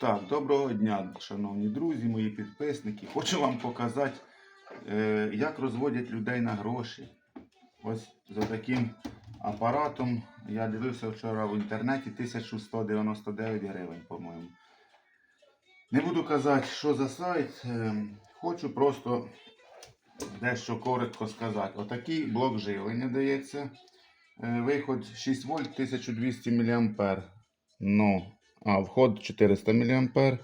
Так, доброго дня, шановні друзі, мої підписники. Хочу вам показати, е, як розводять людей на гроші. Ось за таким апаратом я дивився вчора в інтернеті 1199 гривень, по-моєму. Не буду казати, що за сайт. е, Хочу просто дещо коротко сказати. Отакий блок живлення дається. Е, Виход 6 вольт 1200 мА. Ну, а вход 400 мА.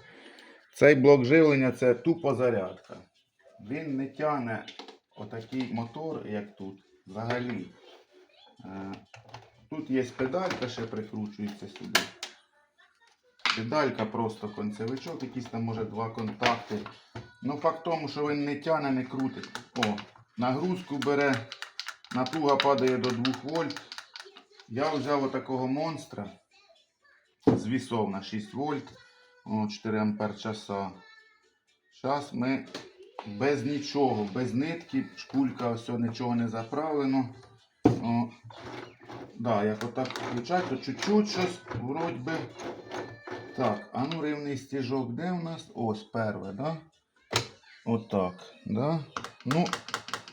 Цей блок живлення це тупо зарядка. Він не тягне отакий мотор, як тут. Взагалі. Е, Тут є педалька, ще прикручується сюди. Педалька просто концевичок, якісь там може два контакти. Ну, факт в тому, що він не тягне, не крутить. О, нагрузку бере, напруга падає до 2 вольт. Я взяв отакого монстра з вісов на 6 вольт, 4 ампер часа. Зараз ми без нічого, без нитки, шпулька, ось нічого не заправлено. О, да, як отак включати, то чуть-чуть щось вроді би. Так, а ну рівний стіжок, де у нас? Ось перше, да? Отак, да? Ну,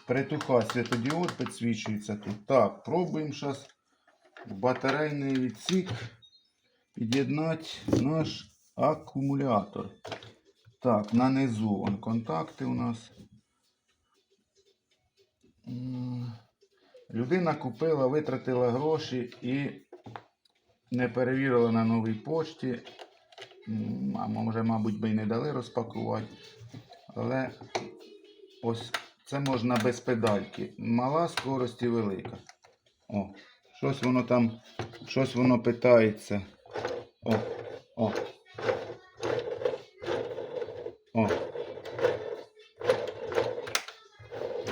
притуха світодіод підсвічується тут. Так, пробуємо зараз батарейний відсік під'єднати наш акумулятор. Так, на низу вон контакти у нас. Людина купила, витратила гроші і не перевірила на новій пошті. А може, мабуть, би й не дали розпакувати. Але ось це можна без педальки. Мала скорость і велика. О, щось воно там, щось воно питається. О, о. О.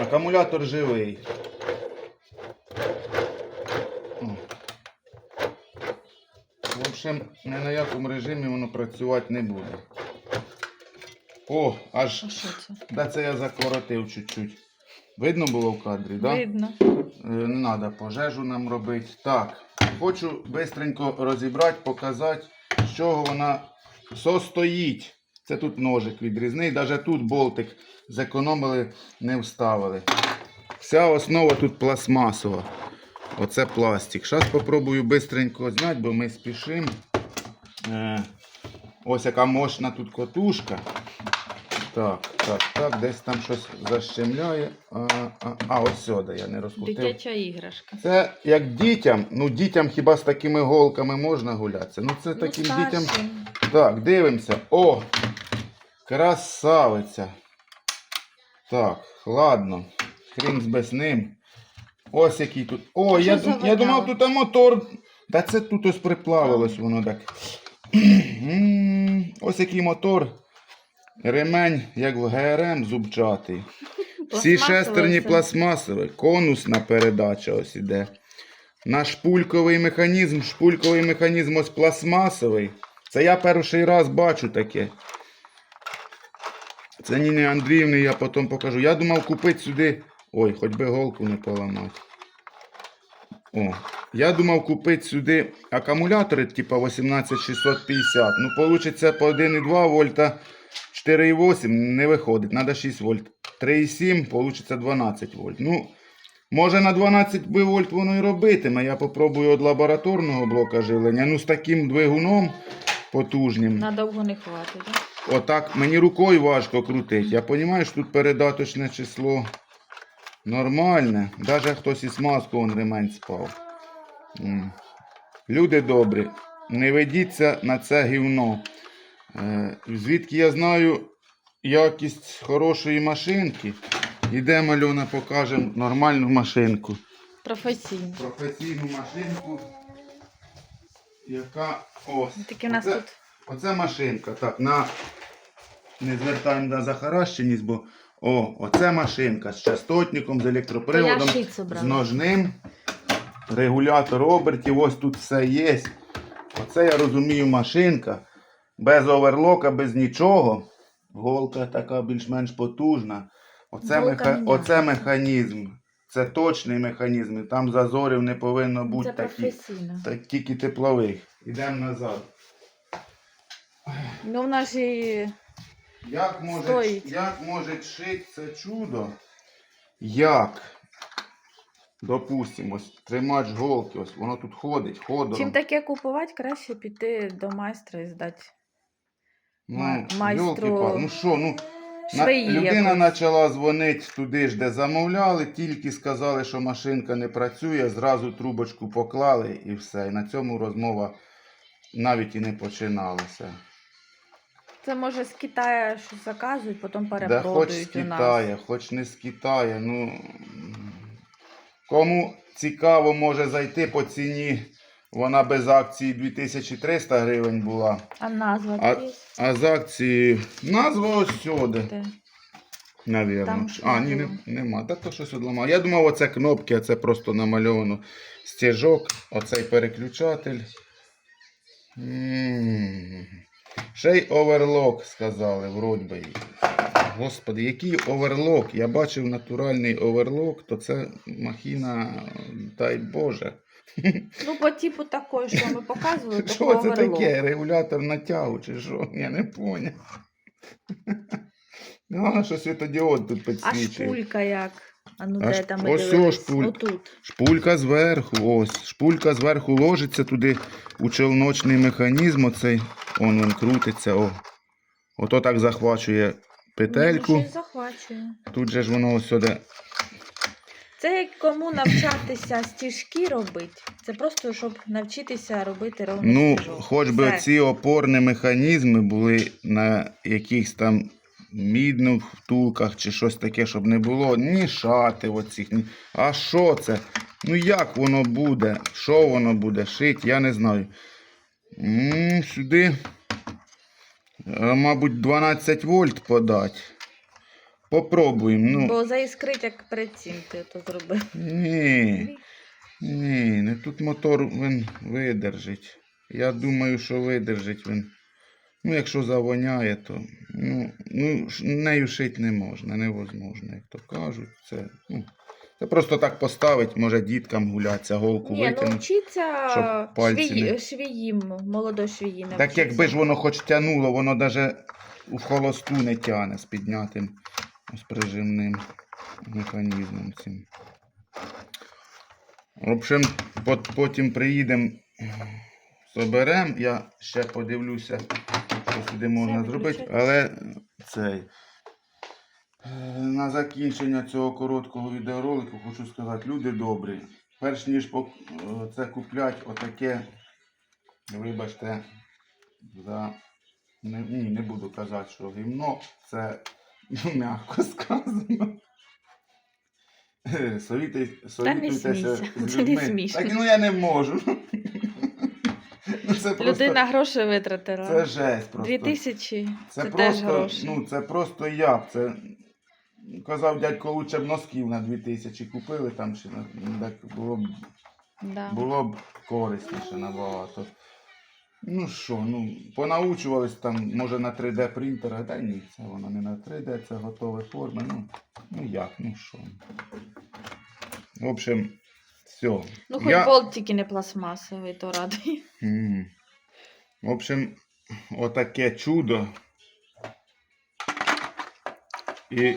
Акумулятор живий. В общем, ні на якому режимі воно працювати не буде. О, аж. А що це? Да це я закоротив чуть-чуть. Видно було в кадрі, так? Да? Видно. Е, Не треба пожежу нам робити. Так, хочу швидко розібрати, показати, з чого вона состоїть. Це тут ножик відрізний, навіть тут болтик зекономили, не вставили. Вся основа тут пластмасова. Оце пластик. Зараз спробую швидко зняти, бо ми спішимо. Е, ось яка мощна тут котушка. Так, так, так, десь там щось защемляє. А, а, а ось сюди я не розкрутив. Дитяча іграшка. Це як дітям, ну дітям хіба з такими голками можна гулятися? Ну це таким ну, дітям. Так, дивимося. О! Красавиця. Так, ладно. Хрін з без ним. Ось який тут. О, я, дум- я думав, тут мотор. Та це тут ось приплавилось воно так. Ось який мотор. Ремень, як в ГРМ, зубчатий. Всі шестерні пластмасові, конусна передача ось іде. На шпульковий механізм, шпульковий механізм ось пластмасовий. Це я перший раз бачу таке. Це Ніни Андріївни я потім покажу. Я думав купити сюди. Ой, хоч би голку не поламати. О, я думав купити сюди акумулятори, типа 18650. Ну, вийде по 1,2 вольта 4,8 не виходить, треба 6 вольт. 3,7 вийде 12 вольт. Ну, може на 12 вольт воно і робитиме. Я попробую від лабораторного блока живлення. Ну, з таким двигуном потужним. Надовго не хватить. да? Отак мені рукою важко крутити. Я розумію, що тут передаточне число нормальне. Навіть хтось із маску он ремень спав. Люди добрі, не ведіться на це гівно. Е, звідки я знаю якість хорошої машинки. Ідемо, Альона, покажемо нормальну машинку. Професійно. Професійну машинку, яка ось. Таке у нас Оце- тут Оце машинка. Так, на... не звертаємо на захаращеність, бо о, оце машинка з частотником, з електроприводом, з ножним, регулятор обертів, ось тут все є. Оце я розумію машинка. Без оверлока, без нічого. Голка така більш-менш потужна. Оце, меха... оце механізм. Це точний механізм. і Там зазорів не повинно бути Це такі. Так тільки теплових. Ідемо назад. Ну, в нас і Як може, Стоїть. як може шити це чудо? Як? Допустимо, ось тримач голки, ось воно тут ходить, ходором. чим таке купувати, краще піти до майстра і здати. Ну, майстру ну що, ну, Швеї людина якось. почала дзвонити туди ж, де замовляли, тільки сказали, що машинка не працює, зразу трубочку поклали і все. І на цьому розмова навіть і не починалася. Це може з Китаю щось заказують, потім Да хоч з. Китаю, хоч не з Китаю. Ну, кому цікаво, може зайти по ціні. Вона без акції 2300 гривень була. А назва А- а... є? А з акції назва ось сюди. Де? Навірно. Там а, ні, не, нема. Та то щось одламав. Я думав, оце кнопки, а це просто намальовано стіжок, оцей переключатель. М. Ще й оверлок сказали, вроді би. Господи, який оверлок? Я бачив натуральний оверлок, то це махіна, дай Боже. Ну, по типу такої, що ми показували, Що це оверлоку. таке? Регулятор натягу чи що? Я не поняв. Головне, що світодіод тут А підсвічує. шпулька як? А ну А де ш- там ми ось о дивились? шпуль- Отут. Шпулька зверху, ось. Шпулька зверху ложиться туди у челночний механізм. Оцей. Он він крутиться. О. Ото так захвачує петельку. Ну, щось захвачує. Тут же ж воно ось сюди. Це як кому навчатися стіжки робити. Це просто, щоб навчитися робити ровний Ну, стіжок. хоч би Все. ці опорні механізми були на якихось там мідних втулках чи щось таке, щоб не було ні шати оцих, ні. А що це? Ну як воно буде? Що воно буде шити, я не знаю. м сюди, е, мабуть, 12 вольт подати. Попробуємо. Ну, Бо заіскрить, як перед цим ти то зробив. ні. Ні, не тут мотор він видержить. Я думаю, що видержить він. Ну, якщо завоняє, то ну, ну, нею шити не можна, невозможно, як то кажуть. Це, ну, це просто так поставить, може діткам гулятися, голку Ні, ну витягнути. вчиться щоб пальці швії, не- швіїм, молодої швії не Так якби ж воно хоч тянуло, воно навіть у холосту не тяне з піднятим ось прижимним механізмом цим. В общем, потім приїдемо, соберемо. Я ще подивлюся, що сюди можна зробити. Але цей. е, На закінчення цього короткого відеоролику хочу сказати, люди добрі. Перш ніж е, це куплять отаке, вибачте, за. Не, ні, не буду казати, що гімно це ну, м'яко сказано. Е, Совіти, совітуйтеся смійся, з це не людьми. смішно. Так ну я не можу. Ну, це просто, Людина гроші витратила. це жесть просто. Дві тисячі. Це, Це, теж просто, гроші. ну, це просто як. Це казав дядько, лучше б носків на 2000 купили там ще на- так було б да. було б корисніше набагато. Ну що, ну, понаучувались там, може, на 3D принтера, та ні, це воно не на 3D, це готові форми. Ну, ну як, ну що. В общем, все. Ну, хоч Я- болт тільки не пластмасовий, то радий. М. В общем, отаке чудо. І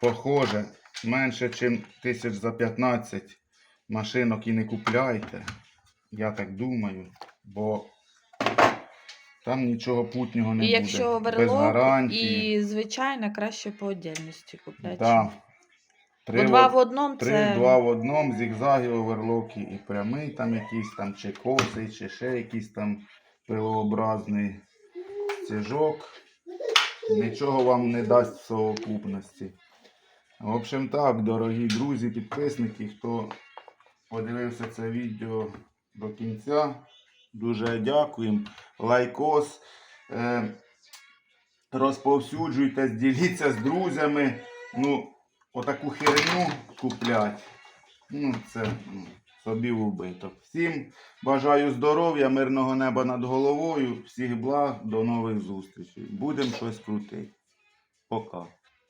похоже, менше, ніж тисяч за 15 машинок і не купляйте. Я так думаю, бо там нічого путнього не І буде. якщо Без оверлок, і звичайно краще по отдельності купляти. Да. Бо Три, два в- одному три, це. два в одному, зігзаги, оверлоки і прямий там якийсь там, чи косий, чи ще якийсь там пилообразний стіжок. Нічого вам не дасть в совокупності. В общем так, дорогі друзі, підписники, хто подивився це відео до кінця, дуже дякуємо. Лайкос. Е, розповсюджуйте, діліться з друзями. Ну, отаку херню куплять. Ну, це ну, собі в убиток. Всім бажаю здоров'я, мирного неба над головою, всіх благ, до нових зустрічей. Будемо щось крутити. Пока.